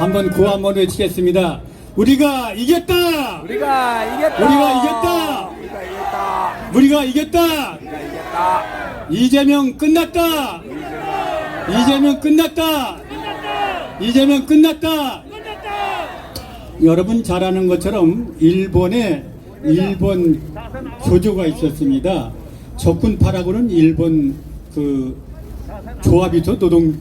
한번 구호 한번 외치겠습니다. 우리가 이겼다! 우리가 이겼다. 우리가 이겼다! 우리가 이겼다. 우리가 이겼다! 우리가 이겼다. 이재명 끝났다! 이재명 끝났다! 이재명 끝났다! 여러분 잘 아는 것처럼 일본에 일본 교조가 있었습니다. 적군파라고는 일본 그 조합이 있어 노동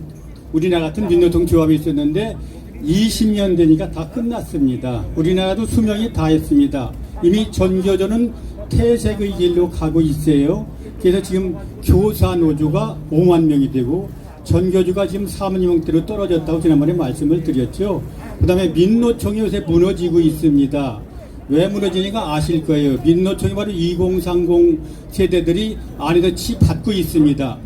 우리나라 같은 민노동 조합이 있었는데 20년 되니까 다 끝났습니다. 우리나라도 수명이 다 했습니다. 이미 전교조는 퇴색의 길로 가고 있어요. 그래서 지금 교사 노조가 5만 명이 되고 전교조가 지금 4만 명대로 떨어졌다고 지난번에 말씀을 드렸죠. 그 다음에 민노총이 요새 무너지고 있습니다. 왜 무너지니까 아실 거예요. 민노총이 바로 2030 세대들이 안에서 치 받고 있습니다.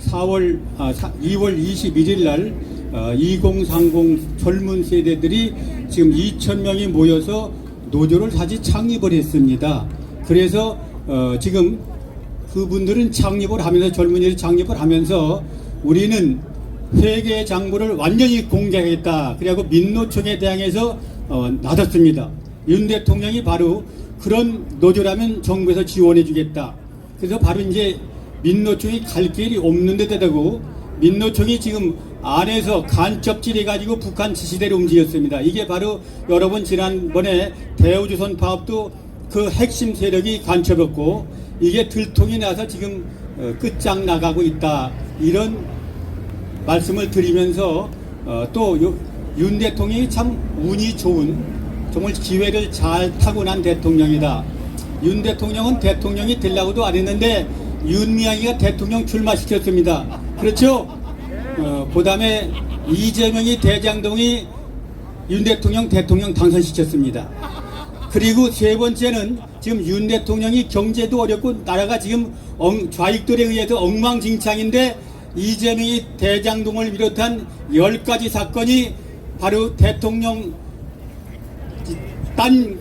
4월, 아, 2월 21일 날, 어, 2030 젊은 세대들이 지금 2,000명이 모여서 노조를 다시 창립을 했습니다. 그래서, 어, 지금 그분들은 창립을 하면서 젊은이들이 창립을 하면서 우리는 회계 장부를 완전히 공개하겠다. 그리고 민노총에 대항해서 어, 나섰습니다. 윤 대통령이 바로 그런 노조라면 정부에서 지원해 주겠다. 그래서 바로 이제 민노총이 갈 길이 없는데 되고 민노총이 지금 안에서 간첩질 해가지고 북한 지시대로 움직였습니다. 이게 바로 여러분 지난번에 대우조선 파업도 그 핵심 세력이 간첩했고 이게 들통이 나서 지금 어, 끝장 나가고 있다 이런 말씀을 드리면서 어, 또윤 대통령이 참 운이 좋은 정말 기회를 잘 타고난 대통령이다. 윤 대통령은 대통령이 되려고도 안 했는데 윤미향이가 대통령 출마시켰습니다. 그렇죠? 어, 그 다음에 이재명이 대장동이 윤 대통령 대통령 당선시켰습니다. 그리고 세 번째는 지금 윤 대통령이 경제도 어렵고 나라가 지금 엉- 좌익들에 의해서 엉망진창인데 이재명이 대장동을 비롯한 열 가지 사건이 바로 대통령 딴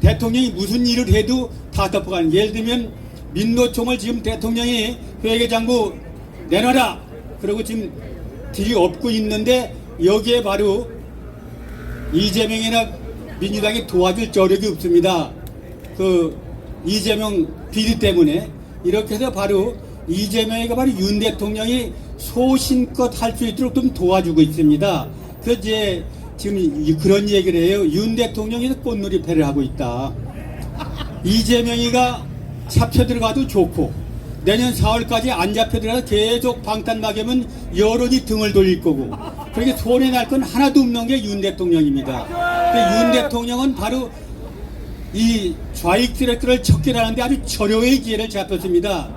대통령이 무슨 일을 해도 다 덮어가는 예를 들면 민노총을 지금 대통령이 회계장부 내놔라 그리고 지금 길이 없고 있는데 여기에 바로 이재명이나 민주당이 도와줄 저력이 없습니다. 그 이재명 비리 때문에 이렇게 해서 바로 이재명이가 바로 윤 대통령이 소신껏 할 수 있도록 좀 도와주고 있습니다. 그 이제 지금 이- 그런 얘기를 해요. 윤 대통령이 꽃놀이 패를 하고 있다. 이재명이가 잡혀 들어가도 좋고 내년 4월까지 안 잡혀 들어가서 계속 방탄막이면 여론이 등을 돌릴 거고 그렇게 손에 날건 하나도 없는 게 윤 대통령입니다. 근데 윤 대통령은 바로 이 좌익 트랙터를 척결하는데 아주 절호의 기회를 잡혔습니다.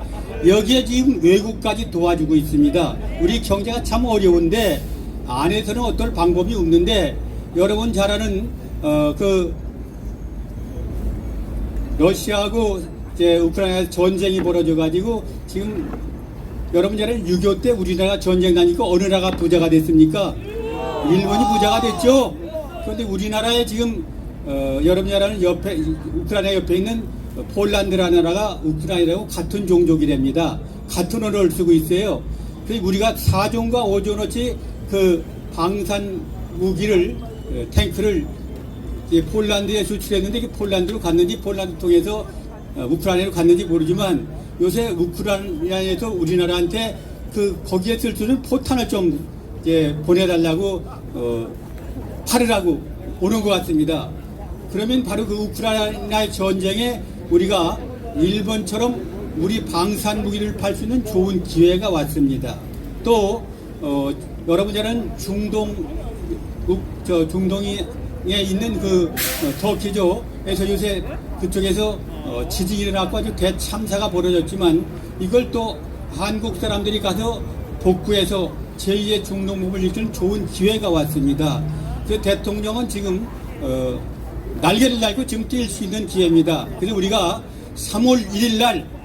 여기에 지금 외국까지 도와주고 있습니다. 우리 경제가 참 어려운데 안에서는 어떨 방법이 없는데 여러분 잘 아는 어 그 러시아하고 이제 우크라이나 전쟁이 벌어져 가지고 지금 여러분 잘 아는 6.25 때 우리나라 전쟁 나니까 어느 나라가 부자가 됐습니까? 일본이 부자가 됐죠. 그런데 우리나라에 지금 어, 여러분 잘 아는 옆에 우크라이나 옆에 있는 폴란드라는 나라가 우크라이나하고 같은 종족이랍니다. 같은 언어를 쓰고 있어요. 그래서 우리가 4종과 5종어치 그 방산 무기를 어, 탱크를 폴란드에 수출했는데 폴란드로 갔는지 폴란드 통해서 어, 우크라이나로 갔는지 모르지만 요새 우크라이나에서 우리나라한테 그 거기에 쓸수 있는 포탄을 좀 이제 보내달라고 어, 팔으라고 오는 것 같습니다. 그러면 바로 그 우크라이나의 전쟁에 우리가 일본처럼 우리 방산 무기를 팔 수 있는 좋은 기회가 왔습니다. 또 어, 여러분 잘 아는 중동 우- 저 중동에 있는 그 어, 터키죠. 그래서 요새 그쪽에서 어, 지진이 일어나고 아주 대참사가 벌어졌지만 이걸 또 한국 사람들이 가서 복구해서 제2의 중동법을 일으키는 좋은 기회가 왔습니다. 그 대통령은 지금 어, 날개를 달고 지금 뛸 수 있는 기회입니다. 그래서 우리가 3월 1일 날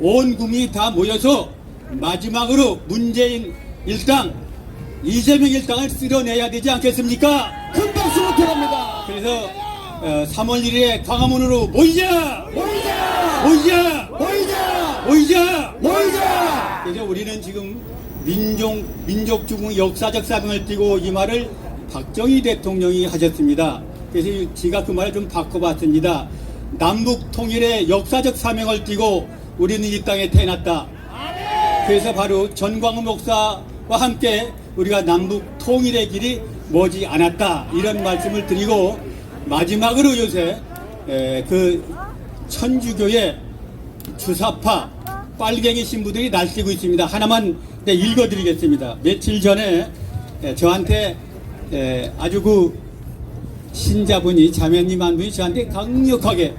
온 국민이 다 모여서 마지막으로 문재인 일당 이재명 일당을 쓸어내야 되지 않겠습니까? 큰 박수 3월 1일에 광화문으로 모이자! 모이자! 모이자! 모이자! 모이자! 모이자! 그래서 우리는 지금 민족 민족 중흥 역사적 사명을 띠고 이 말을 박정희 대통령이 하셨습니다. 그래서 제가 그 말을 좀 바꿔봤습니다. 남북 통일의 역사적 사명을 띠고 우리는 이 땅에 태어났다. 그래서 바로 전광훈 목사와 함께 우리가 남북 통일의 길이 머지 않았다 이런 말씀을 드리고 마지막으로 요새 에, 그 천주교의 주사파 빨갱이 신부들이 날뛰고 있습니다. 하나만 네, 읽어드리겠습니다. 며칠 전에 에, 저한테 에, 아주 그 신자분이 자매님 한 분이 저한테 강력하게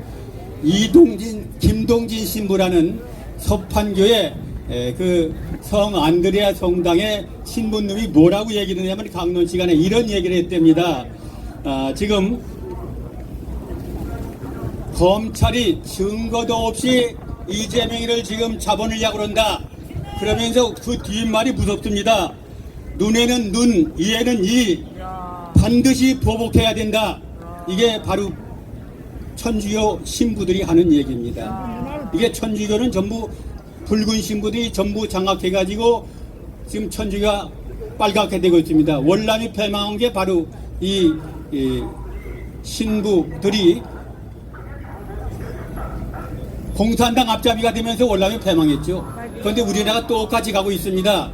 이동진 김동진 신부라는 서판교의 에, 그 성 안드레아 성당의 신부님이 뭐라고 얘기를 했냐면 강론 시간에 이런 얘기를 했답니다. 아, 지금 검찰이 증거도 없이 이재명이를 지금 잡아내려고 그런다. 그러면서 그 뒷말이 무섭습니다. 눈에는 눈, 이에는 이. 반드시 보복해야 된다. 이게 바로 천주교 신부들이 하는 얘기입니다. 이게 천주교는 전부 붉은 신부들이 전부 장악해가지고 지금 천주교가 빨갛게 되고 있습니다. 월남이 패망한 게 바로 이, 이 신부들이 공산당 앞잡이가 되면서 월남이 패망했죠. 그런데 우리나라가 똑같이 가고 있습니다.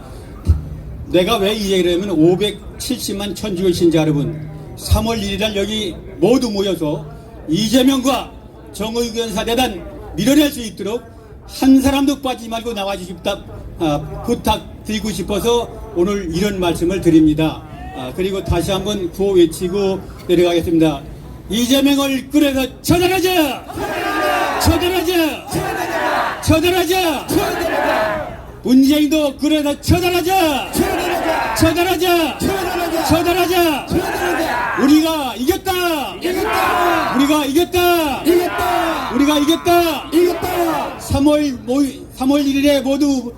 내가 왜 이 얘기를 하면 570만 천주교 신자 여러분 3월 1일 여기 모두 모여서 이재명과 정의견 사대단 밀어낼 수 있도록 한 사람도 빠지지 말고 나와주십다 아, 부탁드리고 싶어서 오늘 이런 말씀을 드립니다. 아, 그리고 다시 한번 구호 외치고 내려가겠습니다. 이재명을 끌어서 처단하자! 처단하자! 처단하자! 문재인도 끌어서 처단하자! 처단하자! 처단하자! 우리가 이겼다! 우리가 이겼다! 우리가 이겼다! 이겼다! 3월 모이 3월 1일에 모두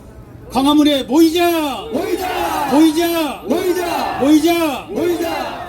광화문에 모이자! 모이자! 모이자! 모이자! 모이자! 모이자!